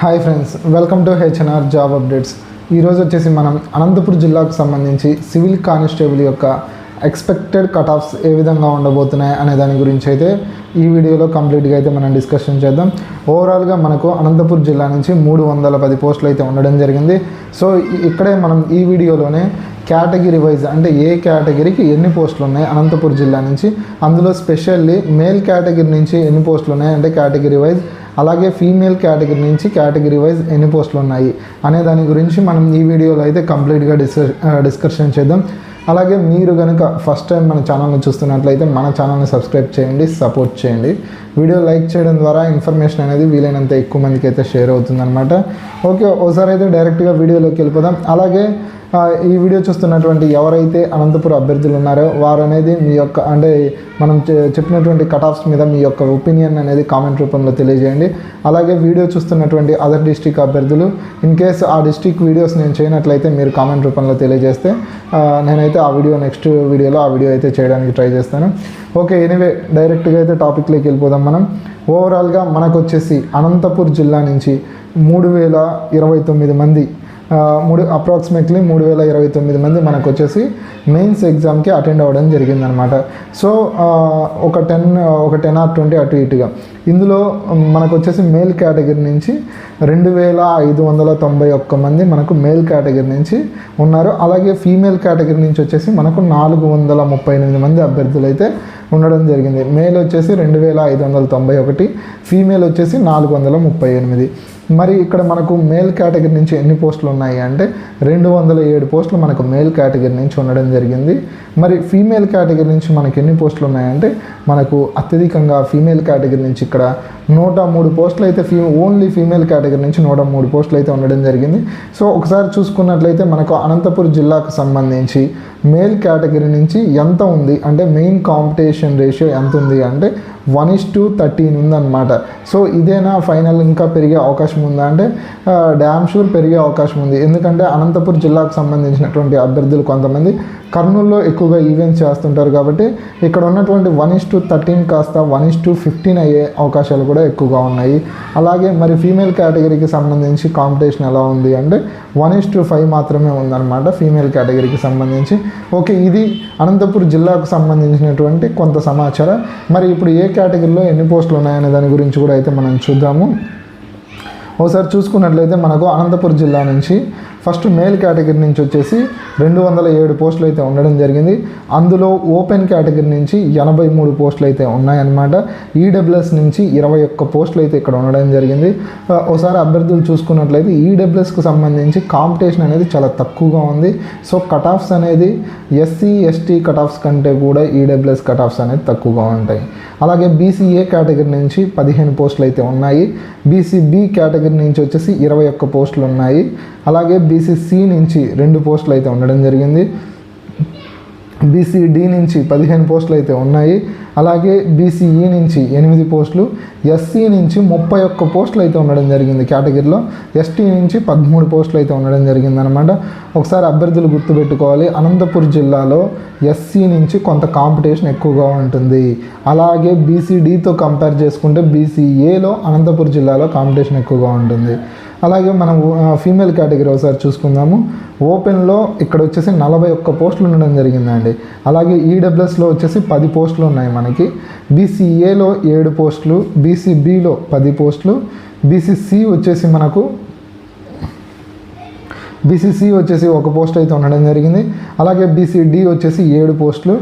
Hi friends welcome to HNR job updates. ఈరోజు వచ్చేసి మనం అనంతపురం జిల్లాకు సంబంధించి సివిల్ కానిస్టేబుల్ యొక్క ఎక్స్పెక్టెడ్ కట్ ఆఫ్స్ ఏ విధంగా ఉండబోతున్నాయి అనే దాని గురించి అయితే ఈ వీడియోలో కంప్లీట్గా అయితే మనం డిస్కషన్ చేద్దాం. ఓవరాల్గా మనకు అనంతపురం జిల్లా నుంచి మూడు వందల పది పోస్టులు అయితే ఉండడం జరిగింది. సో ఇక్కడే మనం ఈ వీడియోలోనే కేటగిరీ వైజ్ అంటే ఏ కేటగిరీకి ఎన్ని పోస్టులు ఉన్నాయి అనంతపురం జిల్లా నుంచి అందులో స్పెషల్లీ మేల్ కేటగిరీ నుంచి ఎన్ని పోస్టులు ఉన్నాయి అంటే కేటగిరీ వైజ్ అలాగే ఫీమేల్ కేటగిరీ నుంచి కేటగిరీ వైజ్ ఎన్ని పోస్టులు ఉన్నాయి అనే దాని గురించి మనం ఈ వీడియోలో అయితే కంప్లీట్గా డిస్కస్ డిస్కషన్ చేద్దాం. అలాగే మీరు కనుక ఫస్ట్ టైం మన ఛానల్ని చూస్తున్నట్లయితే మన ఛానల్ని సబ్స్క్రైబ్ చేయండి సపోర్ట్ చేయండి. వీడియో లైక్ చేయడం ద్వారా ఇన్ఫర్మేషన్ అనేది వీలైనంత ఎక్కువ మందికి అయితే షేర్ అవుతుందన్నమాట. ఓకే ఒకసారి అయితే డైరెక్ట్గా వీడియోలోకి వెళ్ళిపోదాం. అలాగే ఈ వీడియో చూస్తున్నటువంటి ఎవరైతే అనంతపురం అభ్యర్థులు ఉన్నారో వారు అనేది మీ యొక్క అంటే మనం చె- చెప్పినటువంటి కటాఫ్స్ మీద మీ యొక్క ఒపీనియన్ అనేది కామెంట్ రూపంలో తెలియజేయండి. అలాగే వీడియో చూస్తున్నటువంటి అదర్ డిస్టిక్ అభ్యర్థులు ఇన్ కేస్ ఆ డిస్టిక్ వీడియోస్ నేను చేయనట్లయితే మీరు కామెంట్ రూపంలో తెలియజేస్తే నేనైతే ఆ వీడియో నెక్స్ట్ వీడియోలో ఆ వీడియో అయితే చేయడానికి ట్రై చేస్తాను. ఓకే ఎనీవే డైరెక్ట్గా అయితే టాపిక్లోకి వెళ్ళిపోదాం మనం. ఓవరాల్గా మనకు వచ్చేసి అనంతపూర్ జిల్లా నుంచి మూడు వేల ఇరవై తొమ్మిది మంది మూడు అప్రాక్సిమేట్లీ మూడు వేల ఇరవై తొమ్మిది మంది మనకు వచ్చేసి మెయిన్స్ ఎగ్జామ్కి అటెండ్ అవ్వడం జరిగిందనమాట. సో ఒక టెన్ ఒక టెన్ ఆర్ ట్వంటీ అటు ఇటుగా. ఇందులో మనకు వచ్చేసి మేల్ కేటగిరీ నుంచి రెండు వేల ఐదు వందల తొంభై ఒక్క మంది మనకు మేల్ కేటగిరీ నుంచి ఉన్నారు. అలాగే ఫీమేల్ కేటగిరీ నుంచి వచ్చేసి మనకు నాలుగు వందల ముప్పై ఎనిమిది మంది అభ్యర్థులు అయితే ఉండడం జరిగింది. మేల్ వచ్చేసి రెండు వేల ఐదు వందల తొంభై ఒకటి ఫీమేల్ వచ్చేసి నాలుగు వందల ముప్పై ఎనిమిది. మరి ఇక్కడ మనకు మేల్ కేటగిరీ నుంచి ఎన్ని పోస్టులు ఉన్నాయి అంటే రెండు వందల ఏడు పోస్టులు మనకు మేల్ కేటగిరీ నుంచి ఉండడం జరిగింది. మరి ఫీమేల్ కేటగిరీ నుంచి మనకి ఎన్ని పోస్టులు ఉన్నాయంటే మనకు అత్యధికంగా ఫీమేల్ కేటగిరీ నుంచి ఇక్కడ నూట మూడు పోస్టులు అయితే ఫీ ఓన్లీ ఫీమేల్ కేటగిరీ నుంచి నూట మూడు పోస్టులు అయితే ఉండడం జరిగింది. సో ఒకసారి చూసుకున్నట్లయితే మనకు అనంతపురం జిల్లాకు సంబంధించి మేల్ కేటగిరీ నుంచి ఎంత ఉంది? అంటే మెయిన్ కాంపిటీషన్ రేషియో ఎంత ఉంది? అంటే వన్ ఇస్ టు థర్టీన్ ఉందన్నమాట. సో ఇదేనా ఫైనల్ ఇంకా పెరిగే అవకాశం ఉందా? అంటే డ్యామ్ షూర్ పెరిగే అవకాశం ఉంది. ఎందుకంటే అనంతపురం జిల్లాకు సంబంధించినటువంటి అభ్యర్థులు కొంతమంది కర్నూలులో ఎక్కువగా ఈవెంట్స్ చేస్తుంటారు కాబట్టి ఇక్కడ ఉన్నటువంటి వన్ ఇస్ టు థర్టీన్ కాస్త వన్ ఇస్ టు ఫిఫ్టీన్ అయ్యే అవకాశాలు కూడా ఎక్కువగా ఉన్నాయి. అలాగే మరి ఫీమేల్ కేటగిరీకి సంబంధించి కాంపిటీషన్ ఎలా ఉంది? అంటే వన్ ఇస్ టు ఫైవ్ మాత్రమే ఉందన్నమాట ఫీమేల్ కేటగిరీకి సంబంధించి. ఓకే ఇది అనంతపురం జిల్లాకు సంబంధించినటువంటి కొంత సమాచారం. మరి ఇప్పుడు ఏ కేటగిరీలో ఎన్ని పోస్టులు ఉన్నాయనే దాని గురించి కూడా అయితే మనం చూద్దాము. ఒకసారి చూసుకున్నట్లయితే మనకు అనంతపురం జిల్లా నుంచి ఫస్ట్ మేల్ కేటగిరీ నుంచి వచ్చేసి రెండు వందల ఏడు పోస్టులు అయితే ఉండడం జరిగింది. అందులో ఓపెన్ కేటగిరీ నుంచి ఎనభై మూడు పోస్టులు అయితే ఉన్నాయన్నమాట. ఈడబ్ల్యూఎస్ నుంచి ఇరవై ఒక్క పోస్టులు అయితే ఇక్కడ ఉండడం జరిగింది. ఒకసారి అభ్యర్థులు చూసుకున్నట్లయితే ఈడబ్ల్యూఎస్కి సంబంధించి కాంపిటీషన్ అనేది చాలా తక్కువగా ఉంది. సో కట్ ఆఫ్స్ అనేది ఎస్సీ ఎస్టీ కట్ ఆఫ్స్ కంటే కూడా ఈడబ్ల్యూఎస్ కట్ ఆఫ్స్ అనేది తక్కువగా ఉంటాయి. అలాగే బీసీఏ కేటగిరీ నుంచి పదిహేను పోస్టులు అయితే ఉన్నాయి బీసీబీ కేటగిరీ నుంచి వచ్చేసి ఇరవై ఒక్క పోస్టులు ఉన్నాయి. అలాగే బీసీసీ నుంచి రెండు పోస్టులు అయితే ఉండడం జరిగింది. బీసీడీ నుంచి పదిహేను పోస్టులు అయితే ఉన్నాయి. అలాగే బీసీఈ నుంచి ఎనిమిది పోస్టులు ఎస్సీ నుంచి ముప్పై ఒక్క పోస్టులు అయితే ఉండడం జరిగింది కేటగిరీలో. ఎస్టీ నుంచి పదమూడు పోస్టులు అయితే ఉండడం జరిగింది అనమాట ఒకసారి అభ్యర్థులు గుర్తుపెట్టుకోవాలి. అనంతపురం జిల్లాలో ఎస్సీ నుంచి కొంత కాంపిటీషన్ ఎక్కువగా ఉంటుంది. అలాగే బీసీడీతో కంపేర్ చేసుకుంటే బీసీఏలో అనంతపురం జిల్లాలో కాంపిటీషన్ ఎక్కువగా ఉంటుంది. అలాగే మనం ఫీమేల్ కేటగిరీ ఒకసారి చూసుకుందాము. ఓపెన్లో ఇక్కడ వచ్చేసి నలభై ఒక్క పోస్టులు ఉండడం జరిగిందండి. అలాగే ఈడబ్ల్యూఎస్లో వచ్చేసి పది పోస్టులు ఉన్నాయి మనకి. బీసీఏలో ఏడు పోస్టులు బీసీబీలో పది పోస్టులు బీసీసీ వచ్చేసి మనకు బీసీసీ వచ్చేసి ఒక పోస్ట్ అయితే ఉండడం జరిగింది. అలాగే బీసీడి వచ్చేసి ఏడు పోస్టులు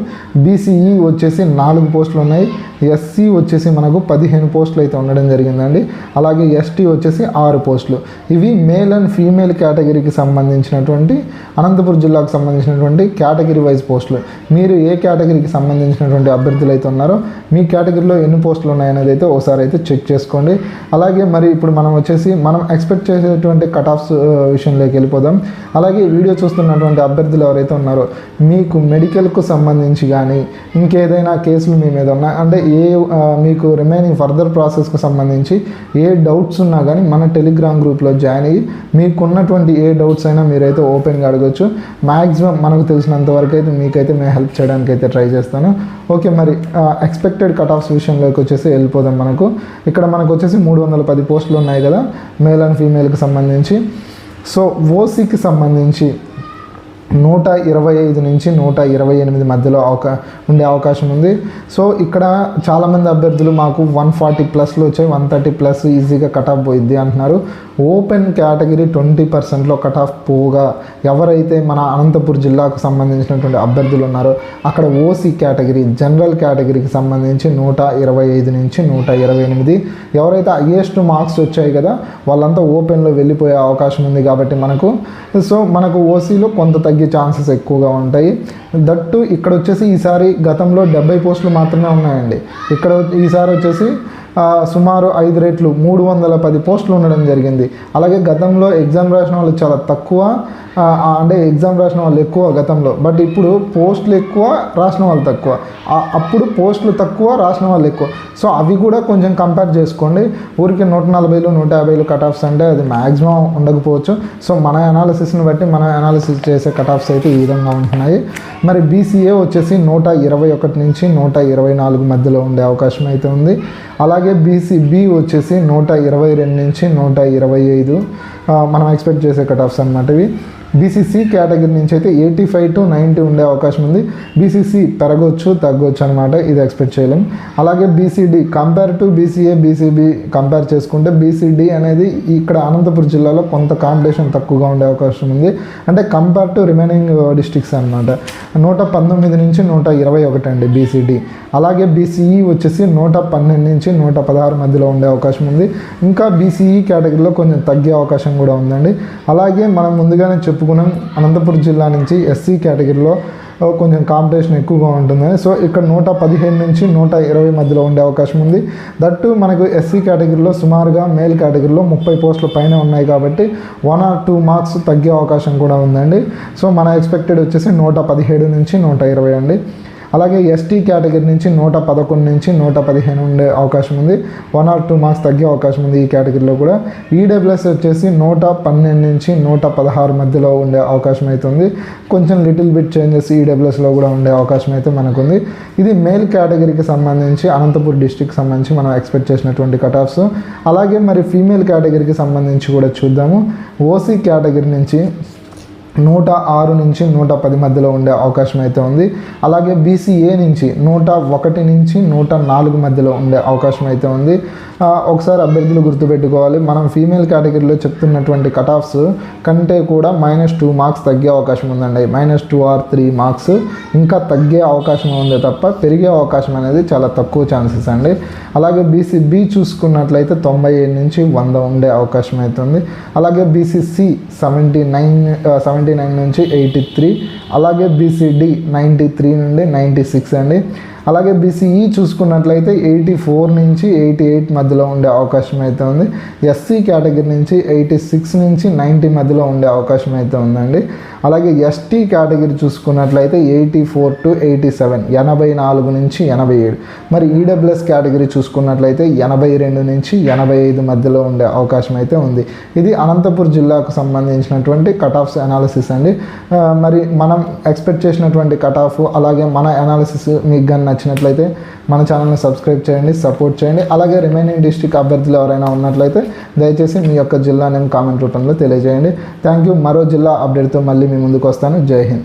బీసీఈ వచ్చేసి నాలుగు పోస్టులు ఉన్నాయి. ఎస్సీ వచ్చేసి మనకు పదిహేను పోస్టులు అయితే ఉండడం జరిగిందండి. అలాగే ఎస్టీ వచ్చేసి ఆరు పోస్టులు. ఇవి మేల్ అండ్ ఫీమేల్ కేటగిరీకి సంబంధించినటువంటి అనంతపురం జిల్లాకు సంబంధించినటువంటి కేటగిరీ వైజ్ పోస్టులు. మీరు ఏ కేటగిరీకి సంబంధించినటువంటి అభ్యర్థులు అయితే ఉన్నారో మీ కేటగిరీలో ఎన్ని పోస్టులు ఉన్నాయనేది అయితే ఒకసారి అయితే చెక్ చేసుకోండి. అలాగే మరి ఇప్పుడు మనం వచ్చేసి మనం ఎక్స్పెక్ట్ చేసేటువంటి కట్ ఆఫ్స్ విషయంలోకి వెళ్ళిపోదాం. అలాగే వీడియో చూస్తున్నటువంటి అభ్యర్థులు ఎవరైతే ఉన్నారో మీకు మెడికల్కు సంబంధించి కానీ ఇంకేదైనా కేసులు మీ మీద ఉన్నా అంటే ఏ మీకు రిమైనింగ్ ఫర్దర్ ప్రాసెస్కి సంబంధించి ఏ డౌట్స్ ఉన్నా కానీ మన టెలిగ్రామ్ గ్రూప్లో జాయిన్ అయ్యి మీకున్నటువంటి ఏ డౌట్స్ అయినా మీరైతే ఓపెన్గా అడగచ్చు. మ్యాక్సిమం మనకు తెలిసినంత వరకు అయితే మీకైతే మేము హెల్ప్ చేయడానికి అయితే ట్రై చేస్తాను. ఓకే మరి ఎక్స్పెక్టెడ్ కట్ ఆఫ్స్ విషయంలోకి వచ్చేసి వెళ్ళిపోదాం మనకు. ఇక్కడ మనకు వచ్చేసి మూడు వందల పది పోస్టులు ఉన్నాయి కదా మేల్ అండ్ ఫీమేల్కి సంబంధించి. సో ఓసీకి సంబంధించి నూట ఇరవై ఐదు నుంచి నూట ఇరవై ఎనిమిది మధ్యలో అవకా ఉండే అవకాశం ఉంది. సో ఇక్కడ చాలామంది అభ్యర్థులు మాకు వన్ ఫార్టీ ప్లస్లో వచ్చాయి. వన్ థర్టీ ప్లస్ ఈజీగా కట్ ఆఫ్ పోయిద్ది అంటున్నారు. ఓపెన్ కేటగిరీ ట్వంటీ పర్సెంట్లో కట్ ఆఫ్ పోగా ఎవరైతే మన అనంతపూర్ జిల్లాకు సంబంధించినటువంటి అభ్యర్థులు ఉన్నారో అక్కడ ఓసీ కేటగిరీ జనరల్ కేటగిరీకి సంబంధించి నూట ఇరవై ఐదు నుంచి నూట ఇరవై ఎనిమిది. ఎవరైతే హయ్యెస్ట్ మార్క్స్ వచ్చాయి కదా వాళ్ళంతా ఓపెన్లో వెళ్ళిపోయే అవకాశం ఉంది కాబట్టి మనకు. సో మనకు ఓసీలో కొంత తగ్గే ఛాన్సెస్ ఎక్కువగా ఉంటాయి. దట్టు ఇక్కడ వచ్చేసి ఈసారి గతంలో డెబ్బై పోస్టులు మాత్రమే ఉన్నాయండి. ఇక్కడ ఈసారి వచ్చేసి సుమారు ఐదు రెట్లు మూడు వందల పది పోస్టులు ఉండడం జరిగింది. అలాగే గతంలో ఎగ్జామ్ రాసిన వాళ్ళు చాలా తక్కువ అంటే ఎగ్జామ్ రాసిన వాళ్ళు ఎక్కువ గతంలో. బట్ ఇప్పుడు పోస్టులు ఎక్కువ రాసిన వాళ్ళు తక్కువ. అప్పుడు పోస్టులు తక్కువ రాసిన వాళ్ళు ఎక్కువ. సో అవి కూడా కొంచెం కంపేర్ చేసుకోండి. ఊరికి నూట నలభైలు నూట యాభైలు కట్ ఆఫ్స్ అంటే అది మ్యాక్సిమం ఉండకపోవచ్చు. సో మన అనాలిసిస్ని బట్టి మన అనాలిసిస్ చేసే కట్ ఆఫ్స్ అయితే ఈ విధంగా ఉంటున్నాయి. మరి బీసీఏ వచ్చేసి నూట ఇరవై ఒకటి నుంచి నూట ఇరవై నాలుగు మధ్యలో ఉండే అవకాశం అయితే ఉంది. అలాగే బీసీ బి వచ్చేసి నూట ఇరవై రెండు నుంచి నూట ఇరవై ఐదు. మనం ఎక్స్పెక్ట్ చేసే కట్ ఆఫ్స్ అనమాట ఇవి. బీసీసీ కేటగిరీ నుంచి అయితే ఎయిటీ ఫైవ్ టు నైంటీ ఉండే అవకాశం ఉంది. బీసీసీ పెరగొచ్చు తగ్గొచ్చు అనమాట ఇది ఎక్స్పెక్ట్ చేయలేం. అలాగే BCD compare to BCA BCB compare చేసుకుంటే బీసీడీ అనేది ఇక్కడ అనంతపురం జిల్లాలో కొంత కాంపిటీషన్ తక్కువగా ఉండే అవకాశం ఉంది. అంటే కంపేర్ టు రిమైనింగ్ డిస్ట్రిక్ట్స్ అనమాట నూట పంతొమ్మిది నుంచి నూట ఇరవై ఒకటి అండి బీసీడీ అలాగే బీసీఈ వచ్చేసి నూట పన్నెండు నుంచి నూట పదహారు మధ్యలో ఉండే అవకాశం ఉంది. ఇంకా బీసీఈ కేటగిరీలో కొంచెం తగ్గే అవకాశం కూడా ఉందండి. అలాగే మనం ముందుగానే చెప్పు చెప్పుకున్నాం అనంతపురం జిల్లా నుంచి ఎస్సీ కేటగిరీలో కొంచెం కాంపిటీషన్ ఎక్కువగా ఉంటుంది. సో ఇక్కడ నూట పదిహేను నుంచి నూట ఇరవై మధ్యలో ఉండే అవకాశం ఉంది. దట్టు మనకు ఎస్సీ కేటగిరీలో సుమారుగా మేల్ కేటగిరీలో ముప్పై పోస్టుల పైన ఉన్నాయి కాబట్టి వన్ ఆర్ టూ మార్క్స్ తగ్గే అవకాశం కూడా ఉందండి. సో మన ఎక్స్పెక్టెడ్ వచ్చేసి నూట పదిహేడు నుంచి నూట ఇరవై అండి. అలాగే ఎస్టీ కేటగిరీ నుంచి నూట పదకొండు నుంచి నూట పదిహేను ఉండే అవకాశం ఉంది. వన్ ఆర్ టూ మార్క్స్ తగ్గే అవకాశం ఉంది ఈ కేటగిరీలో కూడా. ఈడబ్ల్యూఎస్ వచ్చేసి నూట పన్నెండు నుంచి నూట పదహారు మధ్యలో ఉండే అవకాశం అయితే ఉంది. కొంచెం లిటిల్ బిట్ చేంజెస్ ఈడబ్ల్యూఎస్లో కూడా ఉండే అవకాశం అయితే మనకుంది. ఇది మేల్ కేటగిరీకి సంబంధించి అనంతపూర్ డిస్టిక్ సంబంధించి మనం ఎక్స్పెక్ట్ చేసినటువంటి కట్ ఆఫ్స్ అలాగే మరి ఫీమేల్ కేటగిరీకి సంబంధించి కూడా చూద్దాము. ఓసీ కేటగిరీ నుంచి నూట ఆరు నుంచి నూట పది మధ్యలో ఉండే అవకాశం అయితే ఉంది. అలాగే బీసీఏ నుంచి నూట ఒకటి నుంచి నూట నాలుగు మధ్యలో ఉండే అవకాశం అయితే ఉంది. ఒకసారి అభ్యర్థులు గుర్తుపెట్టుకోవాలి. మనం ఫీమేల్ కేటగిరీలో చెప్తున్నటువంటి కట్ ఆఫ్స్ కంటే కూడా మైనస్ టూ మార్క్స్ తగ్గే అవకాశం ఉందండి. Minus two or three marks ఇంకా తగ్గే అవకాశం ఉంది తప్ప పెరిగే అవకాశం అనేది చాలా తక్కువ ఛాన్సెస్ అండి. అలాగే బీసీబి చూసుకున్నట్లయితే తొంభై ఏడు నుంచి వంద ఉండే అవకాశం అవుతుంది అలాగే BCC seventy nine seventy nine నుంచి ఎయిటీ త్రీ అలాగే బీసీడీ నైంటీ త్రీ నుండి నైంటీ సిక్స్ అండి. అలాగే బీసీఈ చూసుకున్నట్లయితే ఎయిటీ ఫోర్ నుంచి ఎయిటీ ఎయిట్ మధ్యలో ఉండే అవకాశం అయితే ఉంది. ఎస్సీ కేటగిరీ నుంచి ఎయిటీ సిక్స్ నుంచి నైంటీ మధ్యలో ఉండే అవకాశం అయితే ఉందండి. అలాగే ఎస్టీ కేటగిరీ చూసుకున్నట్లయితే eighty four to eighty seven ఎనభై నాలుగు నుంచి ఎనభై ఏడు. మరి ఈడబ్ల్యూఎస్ కేటగిరీ చూసుకున్నట్లయితే ఎనభై రెండు నుంచి ఎనభై ఐదు మధ్యలో ఉండే అవకాశం అయితే ఉంది. ఇది అనంతపూర్ జిల్లాకు సంబంధించినటువంటి కట్ ఆఫ్స్ అనాలిసిస్ అండి మరి మనం ఎక్స్పెక్ట్ చేసినటువంటి కట్ ఆఫ్ అలాగే మన అనాలిసిస్ మీకు కానీ నచ్చినట్లయితే మన ఛానల్ని సబ్స్క్రైబ్ చేయండి సపోర్ట్ చేయండి. అలాగే రిమైనింగ్ డిస్టిక్ అభ్యర్థులు ఎవరైనా ఉన్నట్లయితే దయచేసి మీ యొక్క జిల్లా నేమ్ కామెంట్ రూపంలో తెలియజేయండి. Thank you. మరో జిల్లా అప్డేట్తో మళ్ళీ మీ ముందుకు వస్తాను. జై హింద్.